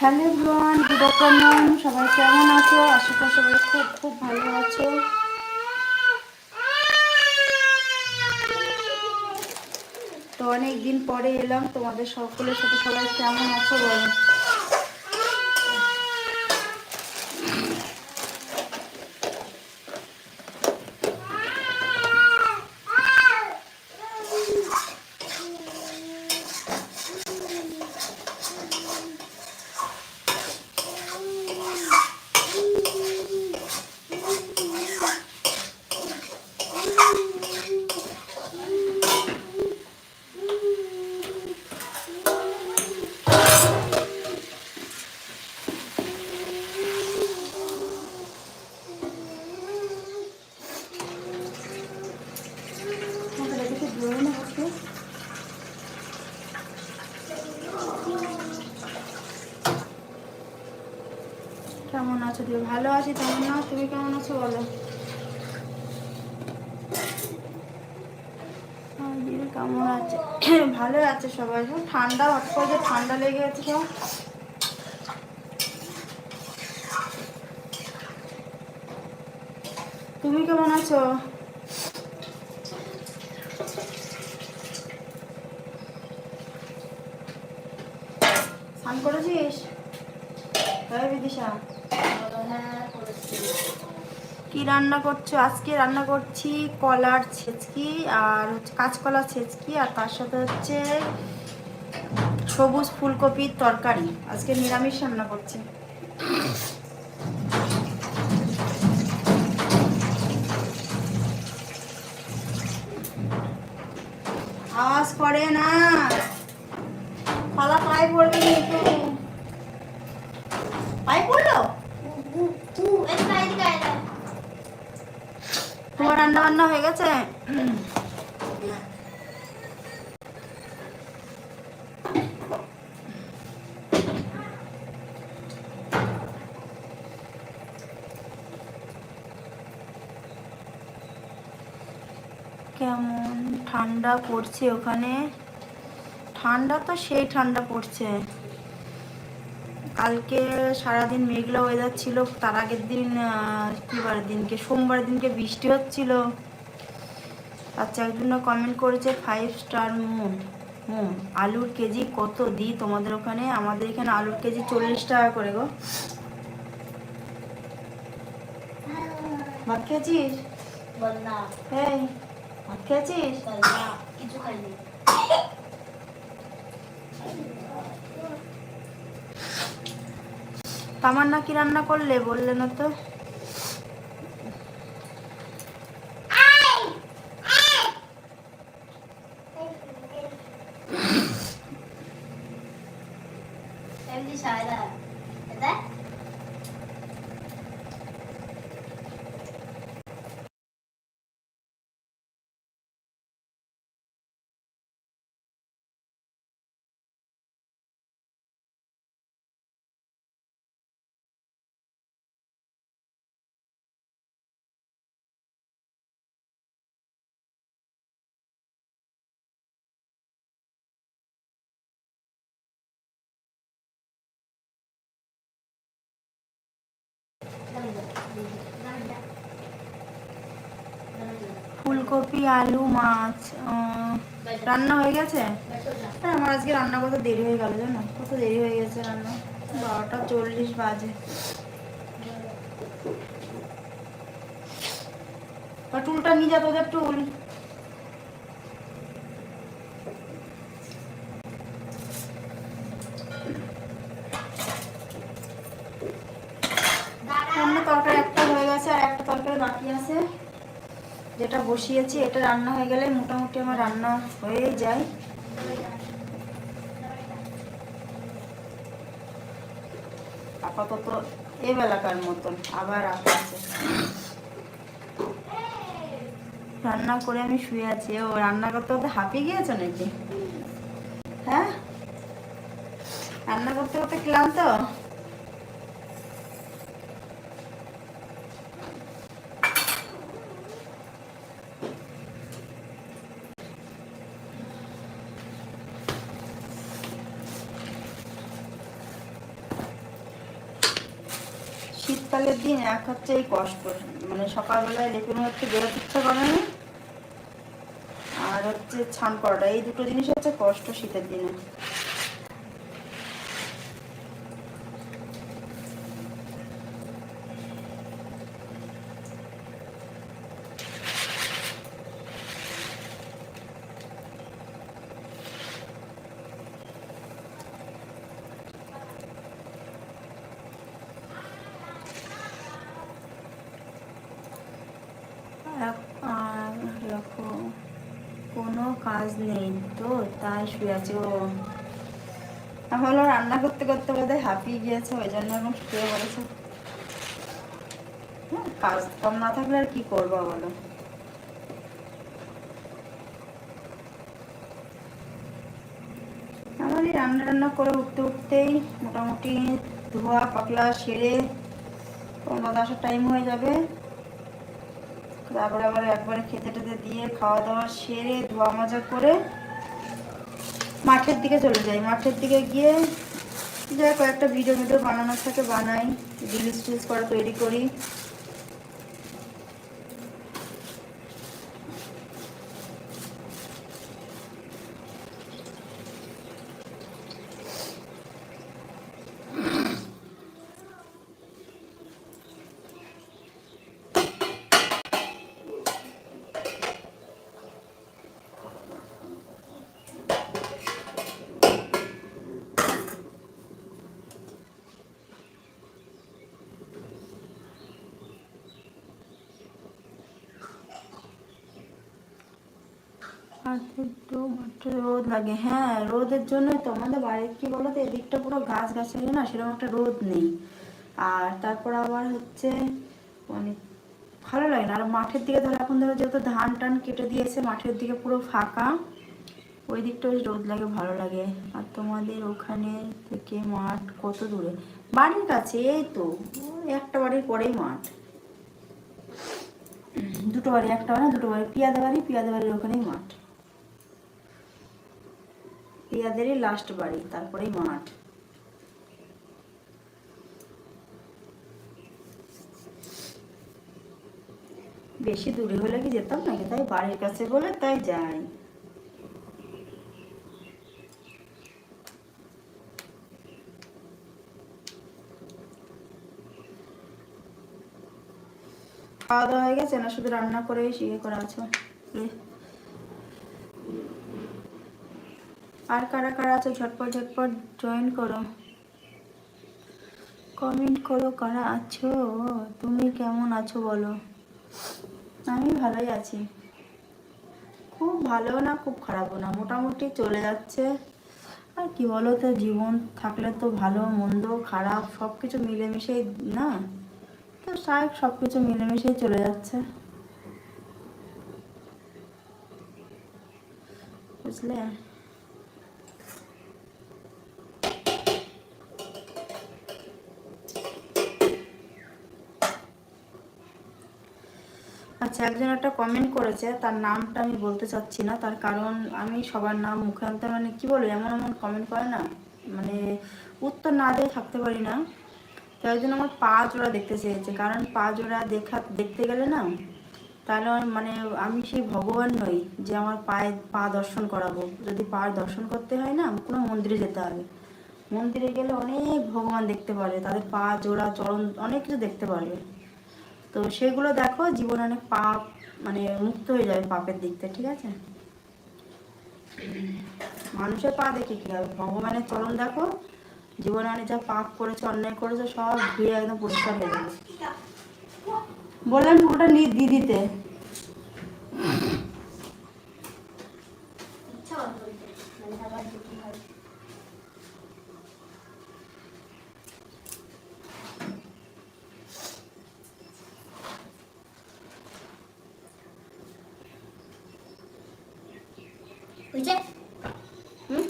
Hello ভগবান good afternoon সবাই কেমন আছো? আশা করি সবাই খুব খুব ভালো আছো। তো অনেক দিন পরে এলাম। তোমাদের সকলের সাথে সবাই কেমন আছো বলো আমাকে দেখে ধরে না বসে কেমন আছো? তুমি ভালো আছি তেমন না তুমি কেমন আছো বলো? কেমন আছে? ভালো আছে সবাই। সব ঠান্ডা, হট করে ঠান্ডা লেগে গেছে সব তুমি কেমন আছো? কি রান্না করছ? আজকে রান্না করছি কলার ছেচকি আর হচ্ছে কাঁচকলা ছেচকি আর তার সাথে হচ্ছে সবুজ ফুলকপির তরকারি। আজকে নিরামিষ রান্না করছি। আওয়াজ করে না। খালা পায়ে পড়বে কিন্তু পায়ে পড়ল তোমার রান্না বান্না হয়ে গেছে? কেমন ঠান্ডা পড়ছে ওখানে? ঠান্ডা তো সেই ঠান্ডা পড়ছে। কালকে সারাদিন মেঘলা ওয়েদার ছিল তার আগের দিন আহ, কি বার দিনকে? সোমবার দিনকে বৃষ্টি হচ্ছিল। আচ্ছা একজন কমেন্ট করেছে ফাইভ স্টার মুন মুন আলুর কেজি কত দিই তোমাদের ওখানে? আমাদের এখানে আলুর কেজি চল্লিশ টাকা করে গো। ভাত খেয়েছিস? এই ভাত খেয়েছিস? কিছু খাইনি। তামান্না কি রান্না করলে বললেন তো এমনি সায়দা এটা ফুলকপি, আলু, মাছ রান্না হয়ে গেছে? হ্যাঁ আমার আজকে রান্না করতে দেরি হয়ে গেল, জানো? কত দেরি হয়ে গেছে রান্না? বারোটা চল্লিশ বাজে। টুলটা নিয়ে যা তোদের টুল অন্য তরকারি একটা হয়ে গেছে আর একটা তরকারি বাকি আছে যেটা বসিয়েছি, এটা রান্না হয়ে গেলে মোটামুটি আমার রান্না হয়ে যায়। আপাতত এ বেলাকার মতন, আবার আছে রান্না করে আমি শুয়ে আছি। ও রান্না করতে করতে হাঁপিয়ে গিয়েছো নাকি? হ্যাঁ? রান্না করতে করতে ক্লান্ত? দিন এক হচ্ছে এই কষ্ট। মানে সকালবেলায় লেপের হচ্ছে বেরোতে ইচ্ছা করে না। আর হচ্ছে ছান করাটা এই দুটো জিনিস হচ্ছে কষ্ট শীতের দিনে এক- আর দেখো কোনো কাজ নেই তো তাই শুয়ে আছে ও ও রান্না করতে করতে বোধহয় হাঁপিয়ে গিয়েছে ওই জন্য এখন শুয়ে পড়েছে। হ্যাঁ, কাজ কম না থাকলে আর কি করব বলো? রান্না রান্না করে উঠতে উঠতেই মোটামুটি ধোয়া পাকলা সেরে পনেরো দশের টাইম হয়ে যাবে। তারপরে আবার একবারে খেতে টেতে দিয়ে খাওয়া দাওয়া সেরে ধোয়া মাজা করে মাঠের দিকে চলে যাই। মাঠের দিকে গিয়ে যা কয়েকটা ভিডিও ভিডিও বানানোর থাকে বানাই। রিলস টিলস করা তৈরি করি। রোদ লাগে। হ্যাঁ রোদের জন্যই তো আমাদের বাড়ির কি বলো তো এদিকটা পুরো গাছ গাছালি না, সেরকম একটা রোদ নেই। আর তারপর আবার হচ্ছে মানে ভালো লাগে না। আর মাঠের দিকে ধরো, এখন ধরো যেহেতু ধান টান কেটে দিয়েছে, মাঠের দিকে পুরো ফাঁকা। ওই দিকটা রোদ লাগে, ভালো লাগে। আর তোমাদের ওখানে থেকে মাঠ কত দূরে? বাড়ির কাছে, এই তো। একটা বাড়ির পরেই মাঠ। দুটো বাড়ি, একটা বাড়ি দুটো বাড়ি, পিয়াদা বাড়ি, পিয়াদা বাড়ির ওখানেই মাঠ। পিয়াদেরই লাস্ট বাড়ি, তারপরেই মাঠ। বেশি দূরে হলে কি যেতাম নাকি? তাই বাড়ির কাছে বলে তাই যাই। খাওয়া দাওয়া হয়ে গেছে না? শুধু রান্না করে ইয়ে করা আছো? আর কারা কারা আছো, ঝটপট ঝটপট জয়েন করো। কমেন্ট করো, কারা আছো? তুমি কেমন আছো বলো। আমি ভালোই আছি। খুব ভালো না, খুব খারাপও না, মোটামুটি চলে যাচ্ছে। আর কি বলো তো, জীবন থাকলে তো ভালো, মন্দ, খারাপ সব কিছু মিলেমিশেই না? তো স্বাভাবিক সব কিছু মিলেমিশেই চলে যাচ্ছে। বুঝলে? আচ্ছা একজন একটা কমেন্ট করেছে, তার নামটা আমি বলতে চাচ্ছি না, তার কারণ আমি সবার নাম মুখে আনতে মানে কি বলব, এমন এমন কমেন্ট করে না মানে উত্তর না দিয়ে থাকতে পারি না। তো একজন আমার পা জোড়া দেখতে চেয়েছে, কারণ পা জোড়া দেখা, দেখতে গেলে না, তাহলে মানে আমি সেই ভগবান নই যে আমার পায়ে পা দর্শন করাবো। যদি পা দর্শন করতে হয় না কোনো মন্দিরে যেতে হবে। মন্দিরে গেলে অনেক ভগবান দেখতে পারবে, তাদের পা জোড়া, চরণ, অনেক কিছু দেখতে পারবে। তো সেগুলো দেখো, জীবন অনেক পাপ মানে মুক্ত হয়ে যাবে পাপের দিকতে ঠিক আছে? মানুষের পা দেখে কি হবে? ভগবানের চরণ দেখো, জীবনে অনেক যা পাপ করেছে, অন্যায় করেছে, সব ধুয়ে একদম পরিষ্কার হয়ে যাবে। বললাম পুরোটা নিয়ে দিয়ে দিতে ইচ্ছা করে বলতে মানে আবার দুটো হয় বুঝছে হুম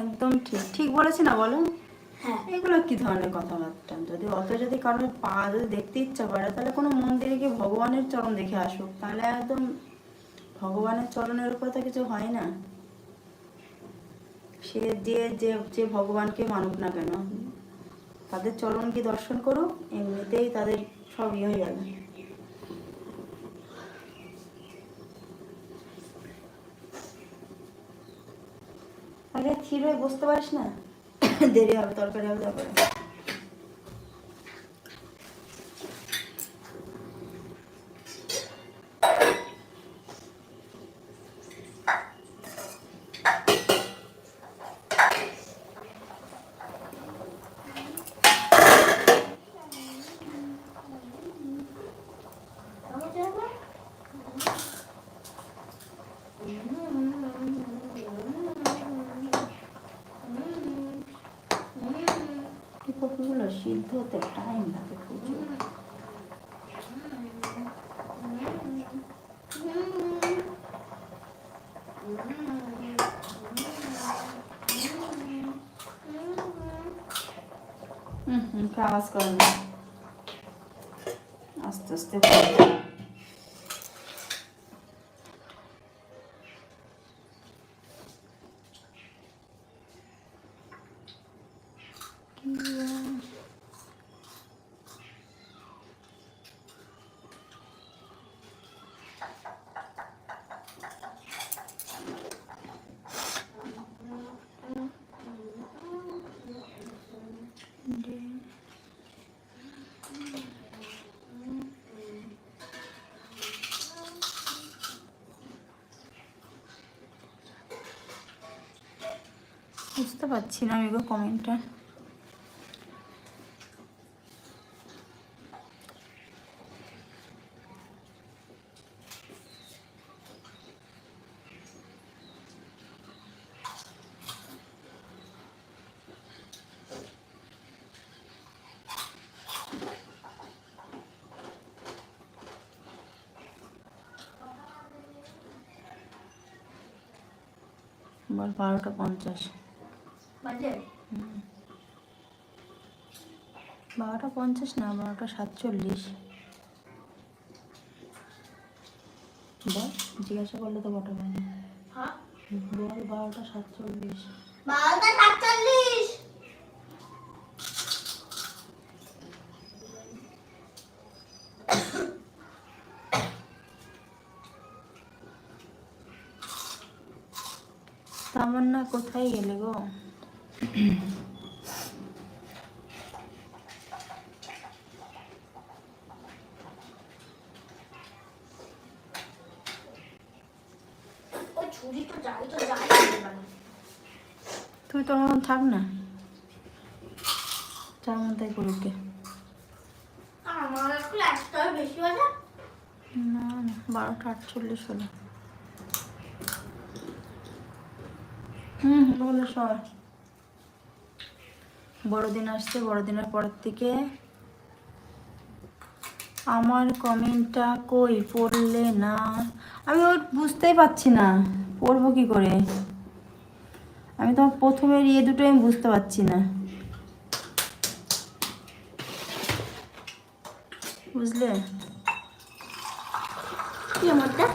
একদম ঠিক ঠিক বলেছি না বলো? হ্যাঁ। এগুলো কি ধরনের কথাবার্তা? যদি অত যদি কারোর পা যদি দেখতে ইচ্ছা করে তাহলে কোনো মন্দিরে গিয়ে ভগবানের চরণ দেখে আসুক। তাহলে একদম ভগবানের চরণের উপর তো কিছু হয় না। সে যে যে যে ভগবানকে মানুক না কেন তাদের চরণ কি দর্শন করুক এমনিতেই তাদের সব ইয়ে হয়ে যাবে। ক্ষীর হয়ে বসতে পারিস না? দেরি হবে তরকারি হবে তারপরে এই কপিগুলো সিদ্ধ হতে টাইম লাগে প্রচুর হুম হুম একটু আওয়াজ করে না আস্তে আস্তে বুঝতে পারছি না আমি কমেন্টটা বারোটা পঞ্চাশ। বারোটা পঞ্চাশ না বারোটা সাতচল্লিশ। বল জিজ্ঞাসা করলে তো কটা বাজে হ্যাঁ? বল বারোটা সাতচল্লিশ। বারোটা সাতচল্লিশ? তামান্না কোথায় গেলে গো? ছুরি তো তোর মতন থাক না। মন তাই করুক না না বারোটা আটচল্লিশ হলো। হুম বলে সর বড়দিন আসছে, বড়দিনের পর থেকে আমার কমেন্টটা কই পড়লে না? আমি ওর বুঝতেই পারছি না। পড়ব কি করে? আমি তোমার প্রথমের ইয়ে দুটো আমি বুঝতে পারছি না। বুঝলে? কি আমারটা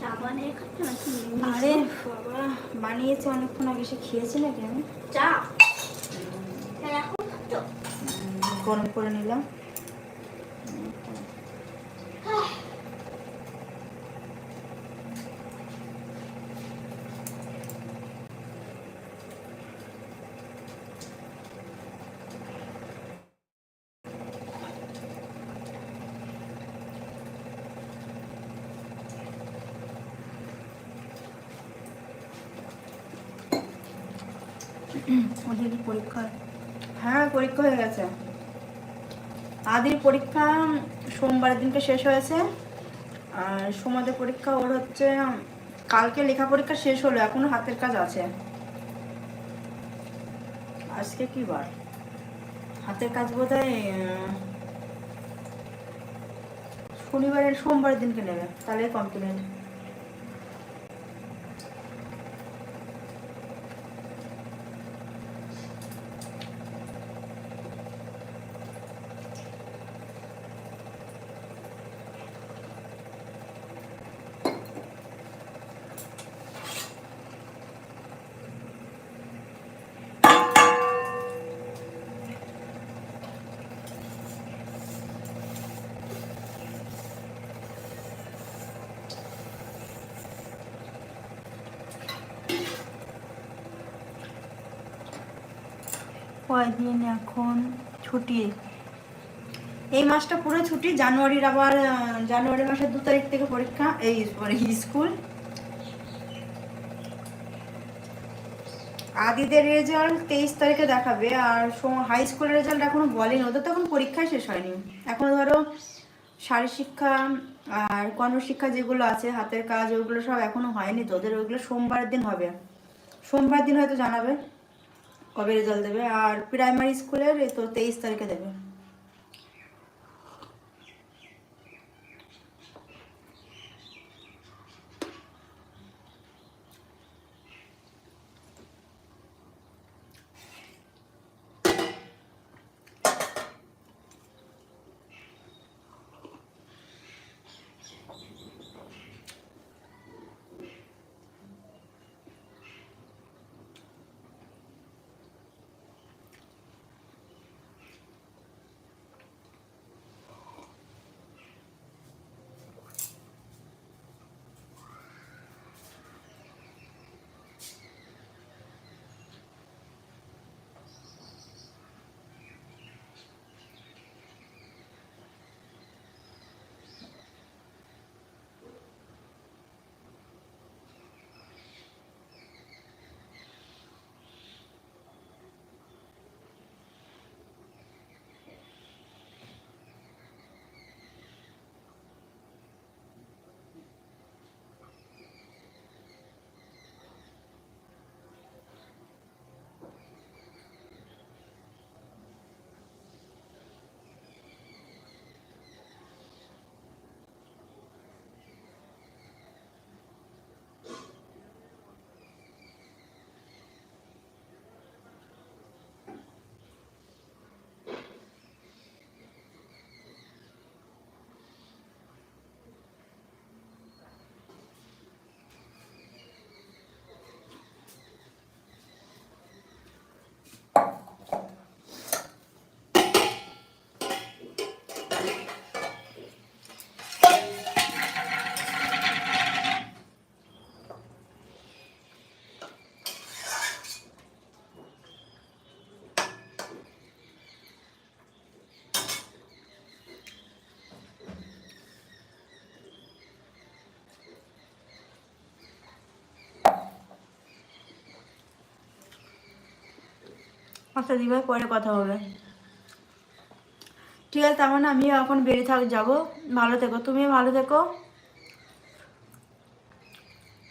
চা বানিয়ে খাচ্ছ নাকি আরে বাবা বানিয়েছে অনেকক্ষণ আগে সে খেয়েছে নাকি আমি? চা। গরম করে নিলাম ওদের কি পরীক্ষা হ্যাঁ পরীক্ষা হয়ে গেছে আদির পরীক্ষা সোমবারের দিনকে শেষ হয়েছে। আর সোমাদের পরীক্ষা ওর হচ্ছে, কালকে লেখা পরীক্ষা শেষ হলো, এখনও হাতের কাজ আছে। আজকে কি বার? হাতের কাজ বোধ শনিবারের, সোমবারের দিনকে নেবে, তাহলে কমপ্লিট কয়দিন এখন ছুটি? এই মাসটা পুরো ছুটি, জানুয়ারির আবার জানুয়ারি মাসের দু তারিখ থেকে পরীক্ষা, এই স্কুল। আদিদের রেজাল্ট তেইশ তারিখে দেখাবে, আর হাই স্কুলের রেজাল্ট এখনও বলেনি, ওদের তো এখন পরীক্ষাই শেষ হয়নি। এখন ধরো শিক্ষা আর কর্মশিক্ষা যেগুলো আছে, হাতের কাজ ওইগুলো সব এখনও হয়নি তো ওদের ওইগুলো সোমবার দিন হবে। সোমবার দিন হয়তো জানাবে। কবে রেজাল্ট দেবে? আর প্রাইমারি স্কুলের তো তেইশ তারিখে দেবে। আচ্ছা দিভাই পরে কথা হবে। ঠিক আছে, তার মানে আমি এখন বেরিয়ে থাক, যাব। ভালো থেকো। তুমিও ভালো থেকো।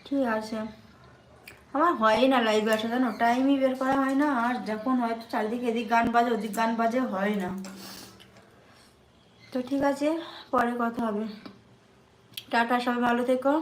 ঠিক আছে। আমার হয়ই না লাইভে আসা, জানো? টাইমই বের করা হয় না, আর যখন হয়তো চারিদিকে এদিক গান বাজে, ওদিক গান বাজে, হয় না। তো ঠিক আছে, পরে কথা হবে। টাটা, সবাই ভালো থেকো।